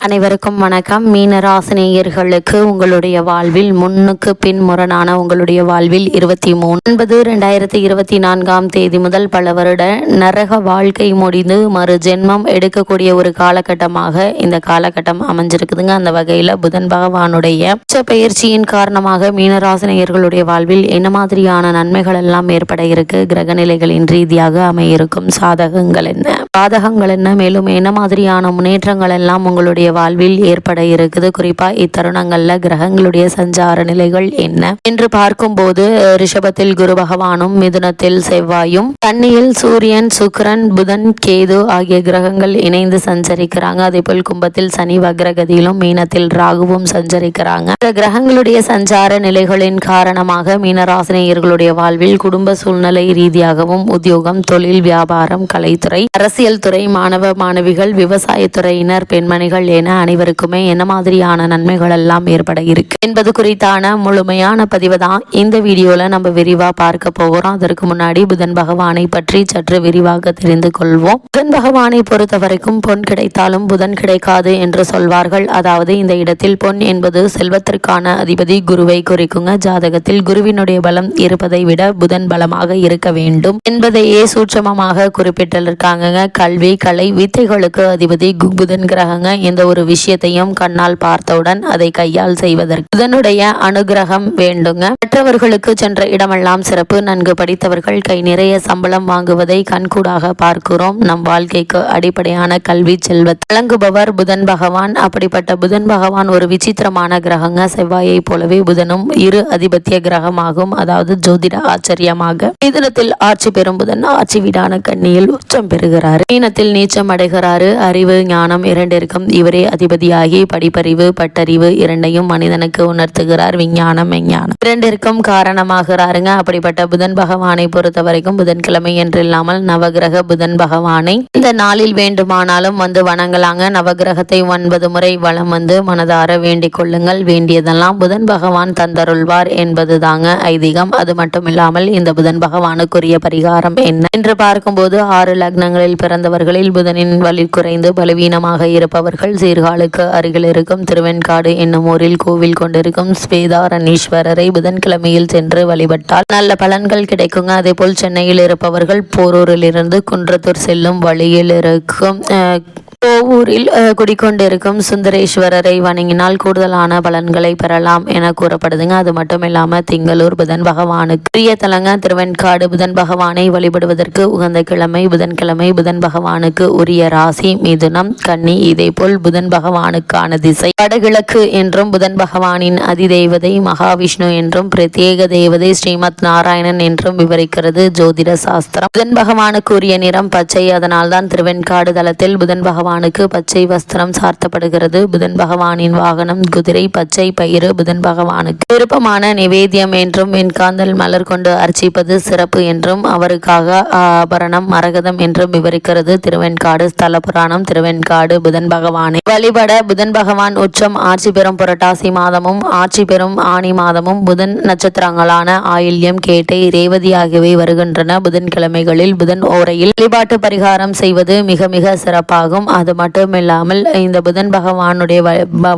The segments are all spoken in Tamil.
அனைவருக்கும் வணக்கம். மீனராசினியர்களுக்கு உங்களுடைய வாழ்வில் முன்னுக்கு பின் முரணான உங்களுடைய வாழ்வில் இருபத்தி மூணு ஒன்பது ரெண்டாயிரத்தி இருபத்தி நான்காம் தேதி முதல் பல வருட நரக வாழ்க்கை முடிந்து மறு ஜென்மம் எடுக்கக்கூடிய ஒரு காலகட்டமாக இந்த காலகட்டம் அமைஞ்சிருக்குதுங்க. அந்த வகையில் புதன் பகவானுடைய உச்ச பயிற்சியின் காரணமாக மீனராசினியர்களுடைய வாழ்வில் என்ன மாதிரியான நன்மைகள் எல்லாம் ஏற்பட இருக்கு? கிரக நிலைகளின் ரீதியாக அமையிருக்கும் சாதகங்கள் என்ன? பாதகங்கள் என்ன? மேலும் என்ன மாதிரியான முன்னேற்றங்கள் எல்லாம் உங்களுடைய வாழ்வில் ஏற்பட இருக்குது. குறிப்பா இத்தருணங்கள்ல கிரகங்களுடைய சஞ்சார நிலைகள் என்ன? என்று பார்க்கும்போது அஹ், ரிஷபத்தில் குரு பகவானும் மிதுனத்தில் செவ்வாயும் தண்ணியில் சூரியன் சுக்கரன் புதன் கேது ஆகிய கிரகங்கள் இணைந்து சஞ்சரிக்கிறாங்க. அதே போல் கும்பத்தில் சனி வக்ரகதியிலும் மீனத்தில் ராகுவும் சஞ்சரிக்கிறாங்க. இந்த கிரகங்களுடைய சஞ்சார நிலைகளின் காரணமாக மீனராசினியர்களுடைய வாழ்வில் குடும்ப சூழ்நிலை ரீதியாகவும் உத்தியோகம் தொழில் வியாபாரம் கலைத்துறை அரசியல் துறை மாணவ மாணவிகள் விவசாயத்துறையினர் பெண்மணிகள் என அனைவருக்குமே என்ன மாதிரியான நன்மைகள் எல்லாம் ஏற்பட இருக்கு? என்பது குறித்தான முழுமையான பதிவு தான் இந்த வீடியோல நம்ம விரிவா பார்க்க போகிறோம். அதற்கு முன்னாடி புதன் பகவானை பற்றி சற்று விரிவாக தெரிந்து கொள்வோம். புதன் பகவானை பொறுத்த வரைக்கும் பொன் கிடைத்தாலும் புதன் கிடைக்காது என்று சொல்வார்கள். அதாவது இந்த இடத்தில் பொன் என்பது செல்வத்திற்கான அதிபதி குருவை குறிக்குங்க. ஜாதகத்தில் குருவினுடைய பலம் இருப்பதை விட புதன் பலமாக இருக்க வேண்டும் என்பதையே சூட்சமமாக குறிப்பிட்டிருக்காங்க கல்வி கலை வித்தைகளுக்கு அதிபதி புதன் கிரகங்க. இந்த ஒரு விஷயத்தையும் கண்ணால் பார்த்தவுடன் அதை கையால் செய்வதற்கு புதனுடைய அனுகிரகம் வேண்டுங்க. மற்றவர்களுக்கு சென்ற இடமெல்லாம் சிறப்பு. நன்கு படித்தவர்கள் கை நிறைய சம்பளம் வாங்குவதை கண்கூடாக பார்க்கிறோம். நம் வாழ்க்கைக்கு அடிப்படையான கல்வி செல்வத்தை வழங்குபவர் புதன் பகவான். அப்படிப்பட்ட புதன் பகவான் ஒரு விசித்திரமான கிரகங்க. செவ்வாயை போலவே புதனும் இரு அதிபத்திய கிரகமாகும். அதாவது ஜோதிட ஆச்சரியமாக. இதனத்தில் ஆட்சி பெறும் புதன் ஆட்சி வீடான கண்ணியில் உச்சம் பெறுகிறார். மீனத்தில் நீச்சம் அடைகிறாரு. அறிவு ஞானம் இரண்டிற்கும் இவரே அதிபதியாகி படிப்பறிவு பட்டறிவு இரண்டையும் மனிதனுக்கு உணர்த்துகிறார் விஞ்ஞானம் மெஞ்ஞானம். இரண்டிற்கும் காரணமாகிறாருங்க. அப்படிப்பட்ட புதன் பகவானை பொறுத்த வரைக்கும் புதன்கிழமை என்று இல்லாமல் நவகிரக புதன் பகவானை இந்த நாளில் வேண்டுமானாலும் வந்து வணங்கலாங்க. நவகிரகத்தை ஒன்பது முறை வளம் வந்து மனதார வேண்டிக் கொள்ளுங்கள். வேண்டியதெல்லாம் புதன் பகவான் தந்தருள்வார் என்பது தாங்க ஐதீகம். அது மட்டும் இல்லாமல் இந்த புதன் பகவானுக்குரிய பரிகாரம் என்ன? என்று பார்க்கும்போது ஆறு லக்னங்களில் பிறந்தவர்களில் புதனின் வலி குறைந்து பலவீனமாக இருப்பவர்கள் சீர்காழுக்கு அருகில் இருக்கும் திருவெண்காடு என்னும் ஊரில் கோவில் கொண்டிருக்கும் ஸ்வேதாரணீஸ்வரரை புதன்கிழமையில் சென்று வழிபட்டால் நல்ல பலன்கள் கிடைக்குங்க. அதே போல் சென்னையில் இருப்பவர்கள் போரூரிலிருந்து குன்றத்தூர் செல்லும் வழியில் இருக்கும் அஹ், கோவூரில் குடிக்கொண்டிருக்கும் சுந்தரேஸ்வரரை வணங்கினால் கூடுதலான பலன்களை பெறலாம் என கூறப்படுதுங்க. அது மட்டும் இல்லாம திங்களூர் புதன் பகவானுக்கு பிரிய தலங்க திருவெண்காடு புதன் பகவானை வழிபடுவதற்கு உகந்த கிழமை புதன்கிழமை புதன் பகவானுக்கு உரிய ராசி மிதுனம் கன்னி இதேபோல் புதன் பகவானுக்கான திசை வடகிழக்கு என்றும் புதன் பகவானின் அதிதெய்வதை மகாவிஷ்ணு என்றும் பிரத்யேக தேவதை ஸ்ரீமத் நாராயணன் என்றும் விவரிக்கிறது ஜோதிட சாஸ்திரம். புதன் பகவானுக்கு உரிய நிறம் பச்சை. அதனால்தான் திருவெண்காடு தலத்தில் புதன் பகவான் பகவானுக்கு பச்சை வஸ்திரம் சார்த்தப்படுகிறது. புதன் பகவானின் வாகனம் குதிரை பச்சை பயிறு புதன் பகவானுக்கு விருப்பமான நிவேத்தியம் என்றும் வெண்காந்தல் மலர் கொண்டு அர்ச்சிப்பது சிறப்பு என்றும் அவருக்காக ஆபரணம் மரகதம் என்றும் விவரிக்கிறது. திருவெண்காடு ஸ்தல புராணம் திருவெண்காடு புதன் பகவானை வழிபட புதன் பகவான் உச்சம் ஆட்சி பெறும் புரட்டாசி மாதமும் ஆட்சி பெறும் ஆணி மாதமும் புதன் நட்சத்திரங்களான ஆயில்யம் கேட்டை ரேவதி ஆகியவை வருகின்றன. புதன்கிழமைகளில் புதன் ஓரையில் வழிபாட்டு பரிகாரம் செய்வது மிக மிக சிறப்பாகும். அது மட்டுமில்லாமல் இந்த புதன் பகவானுடைய வ-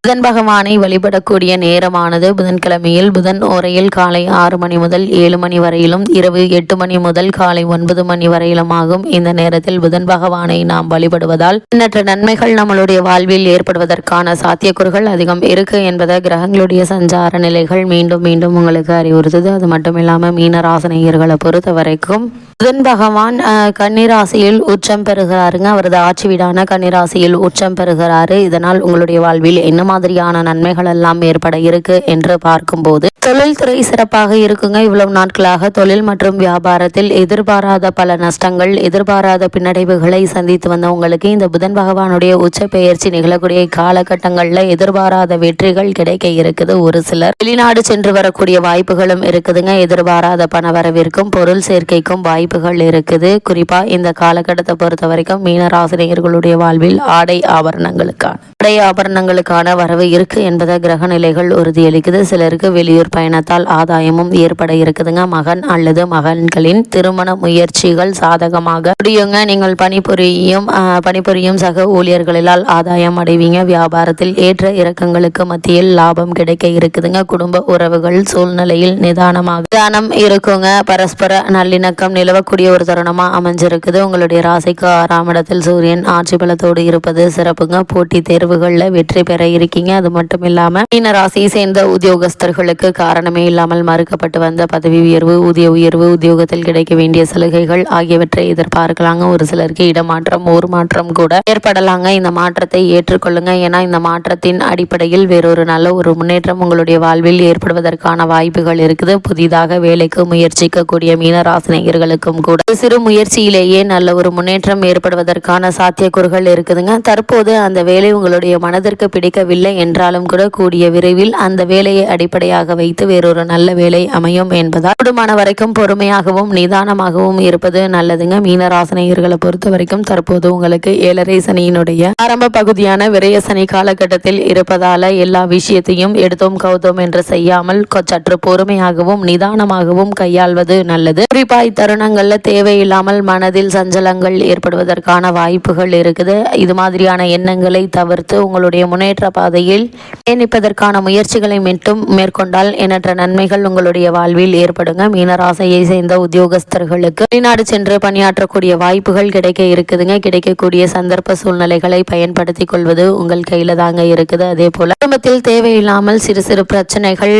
புதன் பகவானை வழிபடக்கூடிய நேரமானது புதன்கிழமையில் புதன் ஓரையில் காலை ஆறு மணி முதல் ஏழு மணி வரையிலும் இரவு எட்டு மணி முதல் காலை ஒன்பது மணி வரையிலும் ஆகும். இந்த நேரத்தில் புதன் பகவானை நாம் வழிபடுவதால் எண்ணற்ற நன்மைகள் நம்மளுடைய வாழ்வில் ஏற்படுவதற்கான சாத்தியக்கூறுகள் அதிகம் இருக்கு என்பதை கிரகங்களுடைய சஞ்சார நிலைகள் மீண்டும் மீண்டும் உங்களுக்கு அறிவுறுத்துது. அது மட்டும் இல்லாமல் மீனராசனையர்களை பொறுத்த வரைக்கும் புதன் பகவான் கன்னிராசியில் உச்சம் பெறுகிறாருங்க. அவரது ஆட்சி வீடான கன்னிராசியில் உச்சம் பெறுகிறாரு. இதனால் உங்களுடைய வாழ்வில் என்ன மாதிரியான நன்மைகள் எல்லாம் ஏற்பட இருக்கு என்று பார்க்கும்போது தொழில்துறை சிறப்பாக இருக்குங்க. இவ்வளவு நாட்களாக தொழில் மற்றும் வியாபாரத்தில் எதிர்பாராத பல நஷ்டங்கள் எதிர்பாராத பின்னடைவுகளை சந்தித்து வந்த உங்களுக்கு இந்த புதன் பகவானுடைய உச்ச பெயர்ச்சி நிகழக்கூடிய காலகட்டங்களில் எதிர்பாராத வெற்றிகள் கிடைக்க இருக்குது. ஒரு சிலர் வெளிநாடு சென்று வரக்கூடிய வாய்ப்புகளும் இருக்குதுங்க. எதிர்பாராத பணவரவிற்கும் பொருள் சேர்க்கைக்கும் வாய்ப்புகள் இருக்குது. குறிப்பா இந்த காலகட்டத்தை பொறுத்த வரைக்கும் மீனராசினியர்களுடைய வாழ்வில் ஆடை ஆபரணங்களுக்கான ஆடை ஆபரணங்களுக்கான வரவு இருக்கு என்பதை கிரக நிலைகள் உறுதியளிக்குது. சிலருக்கு வெளியூர் பயணத்தால் ஆதாயமும் ஏற்பட இருக்குதுங்க. மகன் அல்லது மகன்களின் திருமண முயற்சிகள் சாதகமாக முடியுங்க. நீங்கள் பணிபுரியும் பணிபுரியும் சக ஊழியர்களால் ஆதாயம் அடைவீங்க. வியாபாரத்தில் ஏற்ற இறக்கங்களுக்கு மத்தியில் லாபம் கிடைக்க இருக்குதுங்க. குடும்ப உறவுகள் சூழ்நிலையில் நிதானமாக நிதானம் இருக்குங்க. பரஸ்பர நல்லிணக்கம் நிலவக்கூடிய ஒரு தருணமா அமைஞ்சிருக்குது. உங்களுடைய ராசிக்கு ஆறாம் இடத்தில் சூரியன் ஆட்சி பலத்தோடு இருப்பது சிறப்புங்க. போட்டி தேர்வு தேர்வுகளில் வெற்றி பெற இருக்கீங்க. அது மட்டும் இல்லாம மீன ராசியை சேர்ந்த உத்தியோகஸ்தர்களுக்கு காரணமே இல்லாமல் மறுக்கப்பட்டு வந்த பதவி உயர்வு ஊதிய உயர்வு உத்தியோகத்தில் கிடைக்க வேண்டிய சலுகைகள் ஆகியவற்றை எதிர்பார்க்கலாங்க. ஒரு சிலருக்கு இடமாற்றம் ஊர் மாற்றம் கூட ஏற்படலாங்க. இந்த மாற்றத்தை ஏற்றுக்கொள்ளுங்க. ஏன்னா இந்த மாற்றத்தின் அடிப்படையில் வேறொரு நல்ல ஒரு முன்னேற்றம் உங்களுடைய வாழ்வில் ஏற்படுவதற்கான வாய்ப்புகள் இருக்குது. புதிதாக வேலைக்கு முயற்சிக்கக்கூடிய மீனராசினியர்களுக்கும் கூட சிறு முயற்சியிலேயே நல்ல ஒரு முன்னேற்றம் ஏற்படுவதற்கான சாத்தியக்கூறுகள் இருக்குதுங்க. தற்போது அந்த வேலை உங்களுடைய மனதிற்கு பிடிக்கவில்லை என்றாலும் கூட கூடிய விரைவில் அந்த வேலையை அடிப்படையாக வைத்து வேறொரு நல்ல வேலை அமையும் என்பதால் கூடுமான வரைக்கும் பொறுமையாகவும் நிதானமாகவும் இருப்பது நல்லதுங்க. மீனராசனையர்களை பொறுத்த வரைக்கும் தற்போது உங்களுக்கு ஏழரை சனியினுடைய ஆரம்ப பகுதியான விரய சனி காலகட்டத்தில் இருப்பதால எல்லா விஷயத்தையும் எடுத்தோம் கௌதோம் என்று செய்யாமல் சற்று பொறுமையாகவும் நிதானமாகவும் கையாள்வது நல்லது. குறிப்பா இத்தருணங்கள்ல தேவையில்லாமல் மனதில் சஞ்சலங்கள் ஏற்படுவதற்கான வாய்ப்புகள் இருக்குது. இது மாதிரியான எண்ணங்களை தவிர்த்து உங்களுடைய முன்னேற்ற பாதையில் பயணிப்பதற்கான முயற்சிகளை மட்டும் மேற்கொண்டால் எண்ணற்ற நன்மைகள் உங்களுடைய வாழ்வில் ஏற்படுங்க. மீனராசையை சேர்ந்த உத்தியோகஸ்தர்களுக்கு வெளிநாடு சென்று பணியாற்றக்கூடிய வாய்ப்புகள் கிடைக்க இருக்குதுங்க. கிடைக்கக்கூடிய சந்தர்ப்ப சூழ்நிலைகளை பயன்படுத்தி கொள்வது உங்கள் கையில தாங்க இருக்குது. அதே போல குடும்பத்தில் தேவையில்லாமல் சிறு சிறு பிரச்சனைகள்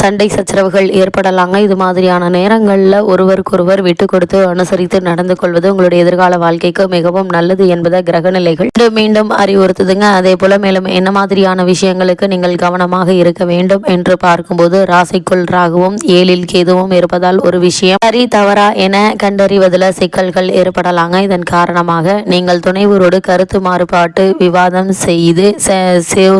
சண்டை சச்சரவுகள் ஏற்படலாங்க. இது மாதிரியான நேரங்களில் ஒருவருக்கொருவர் விட்டு கொடுத்து அனுசரித்து நடந்து கொள்வது உங்களுடைய எதிர்கால வாழ்க்கைக்கு மிகவும் நல்லது என்பதை கிரக நிலைகள் மீண்டும் அறிவுறுத்துதுங்க. அதே போல மேலும் என்ன மாதிரியான விஷயங்களுக்கு நீங்கள் கவனமாக இருக்க வேண்டும் என்று பார்க்கும்போது ராசிக்குள் ராகுவும் ஏழில் கேதுவும் இருப்பதால் ஒரு விஷயம் சரி தவறா என கண்டறிவதில் சிக்கல்கள் ஏற்படலாங்க. இதன் காரணமாக நீங்கள் துணைவரோடு கருத்து மாறுபாட்டு விவாதம் செய்து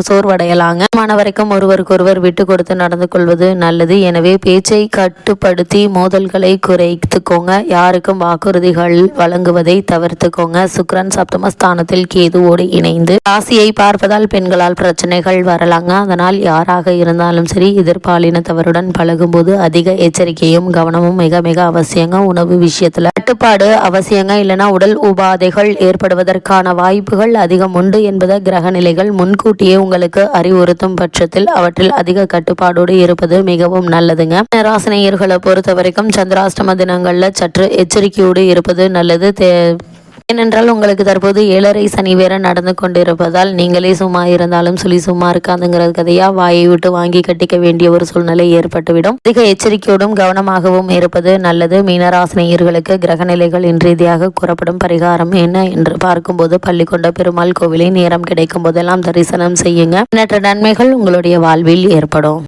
சோர்வடையலாங்க. மாணவரைக்கும் ஒருவருக்கொருவர் விட்டு கொடுத்து நடந்து கொள்வது நல்லது. எனவே பேச்சை கட்டுப்படுத்தி மோதல்களை குறைத்துக்கோங்க. யாருக்கும் வாக்குறுதிகள் வழங்குவதை தவிர்த்துக்கோங்க. சுக்ரன் சப்தமஸ்தானத்தில் கேதுவோடு இணைந்து ராசியை பார்ப்பதால் பெண்களால் பிரச்சனைகள் வரலாங்க. அதனால் யாராக இருந்தாலும் சரி எதிர்பாலினத்தவருடன் பழகும்போது அதிக எச்சரிக்கையும் கவனமும் மிக மிக அவசியங்க. உணவு விஷயத்துல கட்டுப்பாடு அவசியங்க. இல்லைன்னா உடல் உபாதைகள் ஏற்படுவதற்கான வாய்ப்புகள் அதிகம் உண்டு என்பதை கிரக நிலைகள் முன்கூட்டியே உங்களுக்கு அறிவுறுத்தும் பட்சத்தில் அவற்றில் அதிக கட்டுப்பாடோடு இருப்பது மிகவும் நல்லதுங்க. ராசினியர்களை பொறுத்த வரைக்கும் சந்திராஷ்டம தினங்கள்ல சற்று எச்சரிக்கையோடு இருப்பது நல்லது. தே- ஏனென்றால் உங்களுக்கு தற்போது ஏழரை சனி வேற நடந்து கொண்டிருப்பதால் நீங்களே சும்மா இருந்தாலும் சொல்லி சும்மா இருக்காதுங்கிற கதையா வாயை விட்டு வாங்கி கட்டிக்க வேண்டிய ஒரு சூழ்நிலை ஏற்பட்டுவிடும். அதிக எச்சரிக்கையோடும் கவனமாகவும் இருப்பது நல்லது. மீனராசினியர்களுக்கு கிரகநிலைகள் இன்றீதியாக கூறப்படும் பரிகாரம் என்ன என்று பார்க்கும்போது பள்ளிக்கொண்ட பெருமாள் கோவிலை நேரம் கிடைக்கும் போதெல்லாம் தரிசனம் செய்யுங்க. எண்ணற்ற நன்மைகள் உங்களுடைய வாழ்வில் ஏற்படும்.